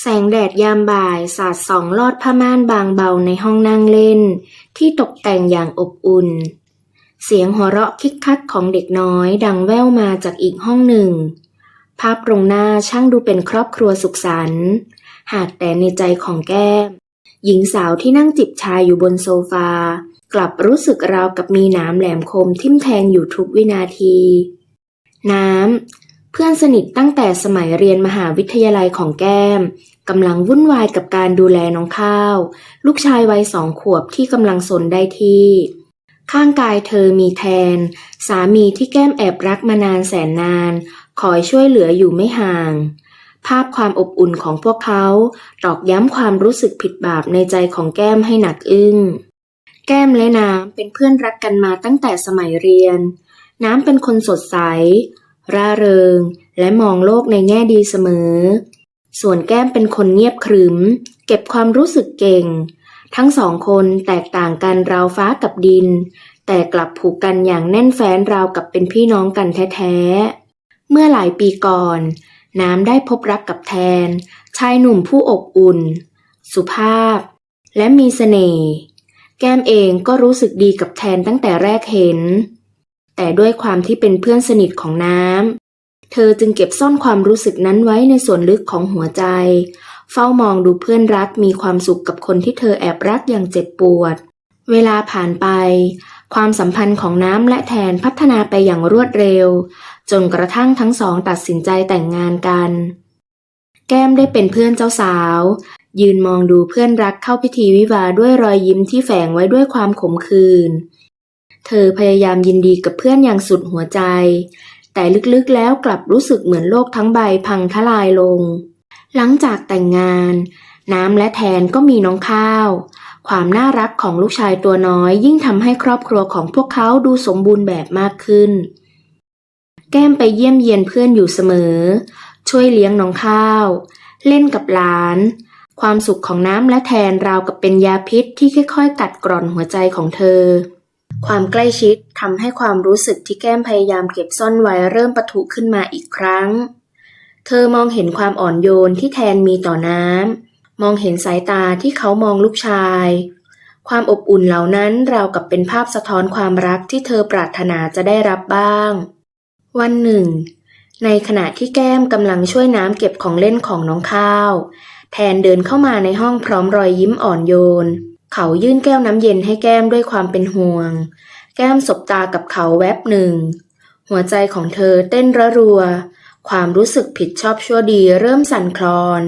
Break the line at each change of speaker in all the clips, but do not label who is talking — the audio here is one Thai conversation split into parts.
แสงแดดยามบ่ายสาดส่องลอดผ้าม่านบางเบาในห้องนั่งเล่น ที่ตกแต่งอย่างอบอุ่น เสียงหัวเราะคิกคักของเด็กน้อยดังแว่วมาจากอีกห้องหนึ่ง ภาพตรงหน้าช่างดูเป็นครอบครัวสุขสันต์หากแต่ในใจของแก้ม หญิงสาวที่นั่งจิบชายอยู่บนโซฟา กลับรู้สึกราวกับมีหนามแหลมคมทิ่มแทงอยู่ทุกวินาที น้ำ พื่อนสนิทตั้งแต่สมัยเรียนมหาวิทยาลัยของแก้มกำลังวุ่นวายกับการดูแลน้องข้าว ลูกชายวัยสองขวบที่กำลังสนได้ที่ ข้างกายเธอมีแทน สามีที่แก้มแอบรักมานานแสนนาน คอยช่วยเหลืออยู่ไม่ห่าง ภาพความอบอุ่นของพวกเขาตอกย้ำความรู้สึกผิดบาปในใจของแก้มให้หนักอึ้ง แก้มและน้ำเป็นเพื่อนรักกันมาตั้งแต่สมัยเรียน น้ำเป็นคนสดใส ร่าเริง และมองโลกในแง่ดีเสมอ ส่วนแก้มเป็นคนเงียบขรึม เก็บความรู้สึกเก่ง ทั้งสองคนแตกต่างกันราวฟ้ากับดิน แต่กลับผูกกันอย่างแน่นแฟ้นราวกับเป็นพี่น้องกันแท้ๆ เมื่อหลายปีก่อน น้ำได้พบรักกับแทน ชายหนุ่มผู้อบอุ่น สุภาพ และมีเสน่ห์ แก้มเองก็รู้สึกดีกับแทนตั้งแต่แรกเห็น แต่ด้วยความที่เป็นเพื่อนสนิทของน้ำ เธอจึงเก็บซ่อนความรู้สึกนั้นไว้ในส่วนลึกของหัวใจ เฝ้ามองดูเพื่อนรักมีความสุขกับคนที่เธอแอบรักอย่างเจ็บปวด เวลาผ่านไป ความสัมพันธ์ของน้ำและแทนพัฒนาไปอย่างรวดเร็ว จนกระทั่งทั้งสองตัดสินใจแต่งงานกัน แก้มได้เป็นเพื่อนเจ้าสาว ยืนมองดูเพื่อนรักเข้าพิธีวิวาด้วยรอยยิ้มที่แฝงไว้ด้วยความขมขื่น เธอพยายามยินดีกับเพื่อนอย่างสุดหัวใจ แต่ลึกๆแล้วกลับรู้สึกเหมือนโลกทั้งใบพังทลายลง หลังจากแต่งงาน น้ำและแทนก็มีน้องข้าว ความน่ารักของลูกชายตัวน้อยยิ่งทำให้ครอบครัวของพวกเขาดูสมบูรณ์แบบมากขึ้น แก้มไปเยี่ยมเยียนเพื่อนอยู่เสมอ ช่วยเลี้ยงน้องข้าว เล่นกับหลานความสุขของน้ำและแทนราวกับเป็นยาพิษที่ค่อยๆ กัดกร่อนหัวใจของเธอ ความใกล้ชิดทำให้ความรู้สึกที่แก้มพยายามเก็บซ่อนไว้เริ่มปะทุขึ้นมาอีกครั้ง เธอมองเห็นความอ่อนโยนที่แทนมีต่อน้ำ มองเห็นสายตาที่เขามองลูกชาย ความอบอุ่นเหล่านั้นราวกับเป็นภาพสะท้อนความรักที่เธอปรารถนาจะได้รับบ้าง วันหนึ่ง ในขณะที่แก้มกำลังช่วยน้ำเก็บของเล่นของน้องข้าว แทนเดินเข้ามาในห้องพร้อมรอยยิ้มอ่อนโยน เขายื่นแก้วน้ำเย็นให้แก้มด้วยความเป็นห่วง แก้มสบตากับเขาแวบหนึ่ง หัวใจของเธอเต้นระรัว ความรู้สึกผิดชอบชั่วดีเริ่มสั่นคลอน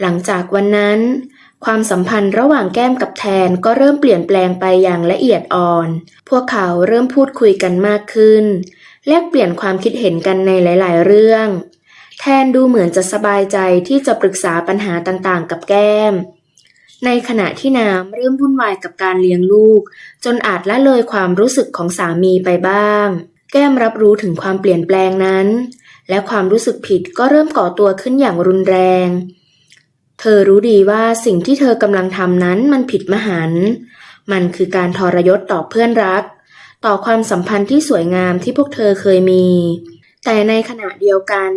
หลังจากวันนั้น ความสัมพันธ์ระหว่างแก้มกับแทนก็เริ่มเปลี่ยนแปลงไปอย่างละเอียดอ่อน พวกเขาเริ่มพูดคุยกันมากขึ้น แลกเปลี่ยนความคิดเห็นกันในหลาย ๆ เรื่อง แทนดูเหมือนจะสบายใจที่จะปรึกษาปัญหาต่าง ๆ กับแก้ม ในขณะที่น้ำเริ่มวุ่นวายกับการเลี้ยงลูก จนอาจละเลยความรู้สึกของสามีไปบ้าง แก้มรับรู้ถึงความเปลี่ยนแปลงนั้น และความรู้สึกผิดก็เริ่มก่อตัวขึ้นอย่างรุนแรง เธอรู้ดีว่าสิ่งที่เธอกำลังทำนั้นมันผิดมหันต์มันคือการทรยศต่อเพื่อนรัก ต่อความสัมพันธ์ที่สวยงามที่พวกเธอเคยมี แต่ในขณะเดียวกัน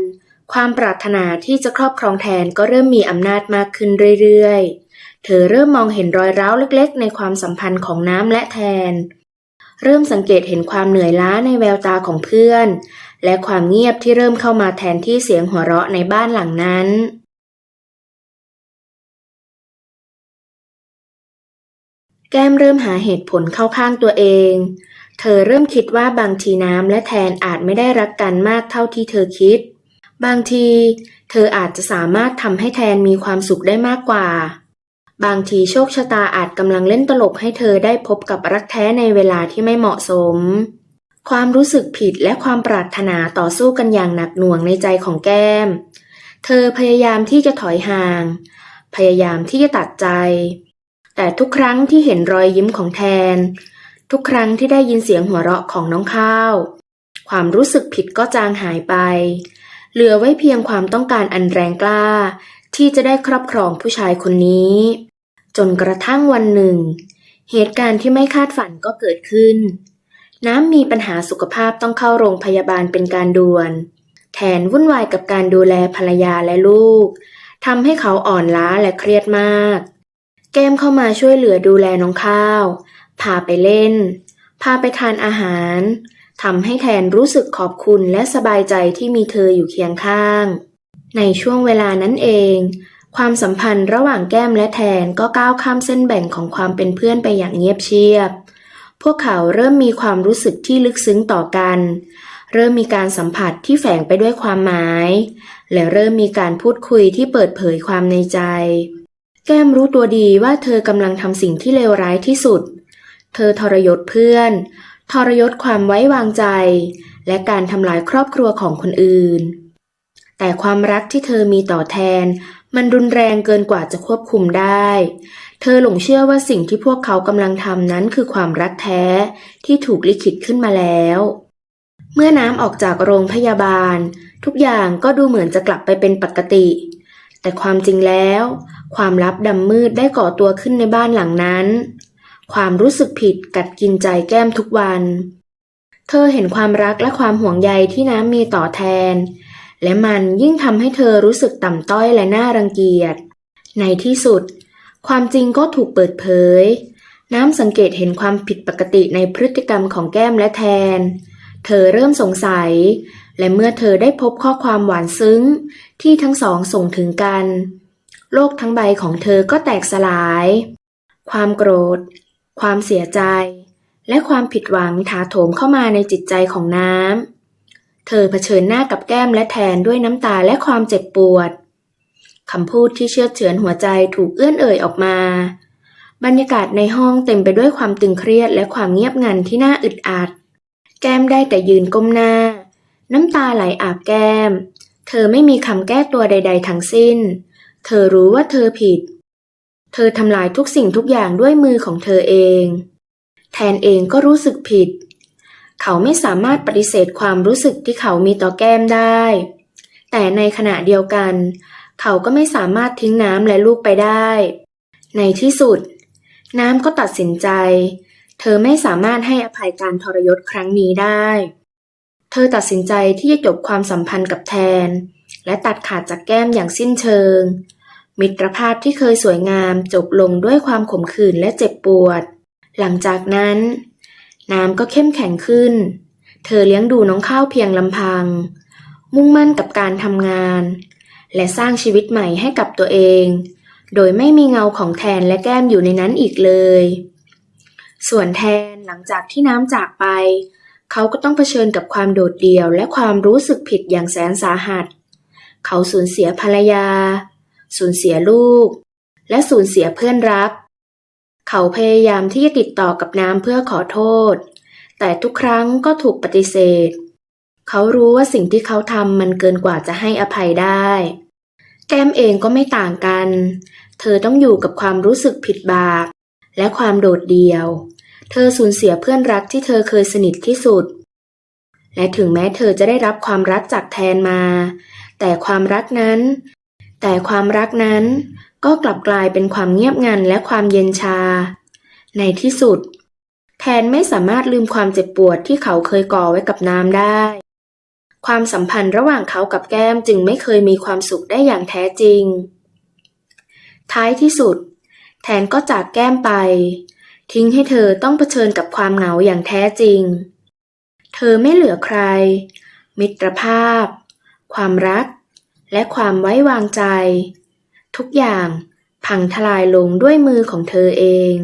ความปรารถนาที่จะครอบครองแทนก็เริ่มมีอำนาจมากขึ้นเรื่อยๆ เธอเริ่มมองเห็นรอยร้าวเล็กๆ ในความสัมพันธ์ของน้ำและแทน เริ่มสังเกตเห็นความเหนื่อยล้าในแววตาของเพื่อน และความเงียบที่เริ่มเข้ามาแทนที่เสียงหัวเราะในบ้านหลังนั้นแก้มเริ่มหาเหตุผลเข้าข้างตัวเอง เธอเริ่มคิดว่าบางทีน้ำและแทนอาจไม่ได้รักกันมากเท่าที่เธอคิด บางที เธออาจจะสามารถทำให้แทนมีความสุขได้มากกว่า บางทีโชคชะตาอาจกำลังเล่นตลกให้เธอได้พบกับรักแท้ในเวลาที่ไม่เหมาะสม ความรู้สึกผิดและความปรารถนาต่อสู้กันอย่างหนักหน่วงในใจของแก้ม เธอพยายามที่จะถอยห่าง พยายามที่จะตัดใจ แต่ทุกครั้งที่เห็นรอยยิ้มของแทน ทุกครั้งที่ได้ยินเสียงหัวเราะของน้องข้าว ความรู้สึกผิดก็จางหายไป เหลือไว้เพียงความต้องการอันแรงกล้า ที่จะได้ครอบครองผู้ชายคนนี้ จนกระทั่งวันหนึ่ง เหตุการณ์ที่ไม่คาดฝันก็เกิดขึ้น น้ำมีปัญหาสุขภาพต้องเข้าโรงพยาบาลเป็นการด่วน แทนวุ่นวายกับการดูแลภรรยาและลูกทำให้เขาอ่อนล้าและเครียดมาก แก้มเข้ามาช่วยเหลือดูแลน้องข้าว พาไปเล่น พาไปทานอาหารทำให้แทนรู้สึกขอบคุณและสบายใจที่มีเธออยู่เคียงข้าง ในช่วงเวลานั้นเอง ความสัมพันธ์ระหว่างแก้มและแทนก็ก้าวข้ามเส้นแบ่งของความเป็นเพื่อนไปอย่างเงียบเชียบ พวกเขาเริ่มมีความรู้สึกที่ลึกซึ้งต่อกัน เริ่มมีการสัมผัสที่แฝงไปด้วยความหมาย และเริ่มมีการพูดคุยที่เปิดเผยความในใจ แก้มรู้ตัวดีว่าเธอกำลังทำสิ่งที่เลวร้ายที่สุด เธอทรยศเพื่อน ทรยศความไว้วางใจ และการทำลายครอบครัวของคนอื่น แต่ความรักที่เธอมีต่อแทน มันรุนแรงเกินกว่าจะควบคุมได้ เธอหลงเชื่อว่าสิ่งที่พวกเขากำลังทำนั้นคือความรักแท้ที่ถูกลิขิตขึ้นมาแล้ว เมื่อน้ำออกจากโรงพยาบาล ทุกอย่างก็ดูเหมือนจะกลับไปเป็นปกติ แต่ความจริงแล้ว ความลับดำมืดได้ก่อตัวขึ้นในบ้านหลังนั้น ความรู้สึกผิดกัดกินใจแก้มทุกวัน เธอเห็นความรักและความห่วงใยที่น้ำมีต่อแทน และมันยิ่งทำให้เธอรู้สึกต่ำต้อยและน่ารังเกียจ ในที่สุด ความจริงก็ถูกเปิดเผย น้ำสังเกตเห็นความผิดปกติในพฤติกรรมของแก้มและแทน เธอเริ่มสงสัย และเมื่อเธอได้พบข้อความหวานซึ้ง ที่ทั้งสองส่งถึงกัน โลกทั้งใบของเธอก็แตกสลาย ความโกรธ ความเสียใจ และความผิดหวังถาโถมเข้ามาในจิตใจของน้ำ เธอเผชิญหน้ากับแก้มและแทนด้วยน้ำตาและความเจ็บปวดคำพูดที่เชื่อเฉือนหัวใจถูกเอื้อนเอ่ยออกมา บรรยากาศในห้องเต็มไปด้วยความตึงเครียดและความเงียบงันที่น่าอึดอัด แก้มได้แต่ยืนก้มหน้า น้ำตาไหลอาบแก้ม เธอไม่มีคำแก้ตัวใด ๆ ทั้งสิ้น เธอรู้ว่าเธอผิด เธอทำลายทุกสิ่งทุกอย่างด้วยมือของเธอเอง แทนเองก็รู้สึกผิด เขาไม่สามารถปฏิเสธความรู้สึกที่เขามีต่อแก้มได้ แต่ในขณะเดียวกัน เขาก็ไม่สามารถทิ้งน้ำและลูกไปได้ ในที่สุด น้ำก็ตัดสินใจ เธอไม่สามารถให้อภัยการทรยศครั้งนี้ได้ เธอตัดสินใจที่จะจบความสัมพันธ์กับแทน และตัดขาดจากแก้มอย่างสิ้นเชิง มิตรภาพที่เคยสวยงามจบลงด้วยความขมขื่นและเจ็บปวด หลังจากนั้น น้ำก็เข้มแข็งขึ้น เธอเลี้ยงดูน้องข้าวเพียงลำพัง มุ่งมั่นกับการทำงาน และสร้างชีวิตใหม่ให้กับตัวเอง โดยไม่มีเงาของแทนและแก้มอยู่ในนั้นอีกเลย ส่วนแทนหลังจากที่น้ำจากไป เขาก็ต้องเผชิญกับความโดดเดี่ยวและความรู้สึกผิดอย่างแสนสาหัส เขาสูญเสียภรรยา สูญเสียลูก และสูญเสียเพื่อนรัก เขาพยายามที่จะติดต่อกับน้ำเพื่อขอโทษ แต่ทุกครั้งก็ถูกปฏิเสธ เขารู้ว่าสิ่งที่เขาทำมันเกินกว่าจะให้อภัยได้ แก้มเองก็ไม่ต่างกัน เธอต้องอยู่กับความรู้สึกผิดบาปและความโดดเดี่ยว เธอสูญเสียเพื่อนรักที่เธอเคยสนิทที่สุด และถึงแม้เธอจะได้รับความรักจากแทนมา แต่ความรักนั้น แต่ความรักนั้น ก็กลับกลายเป็นความเงียบงันและความเย็นชา ในที่สุด แทนไม่สามารถลืมความเจ็บปวดที่เขาเคยก่อไว้กับน้ำได้ ความสัมพันธ์ระหว่างเขากับแก้มจึงไม่เคยมีความสุขได้อย่างแท้จริง ท้ายที่สุด แทนก็จากแก้มไป ทิ้งให้เธอต้องเผชิญกับความเหงาอย่างแท้จริง เธอไม่เหลือใคร มิตรภาพ ความรัก และความไว้วางใจ ทุกอย่างพังทลายลงด้วยมือของเธอเอง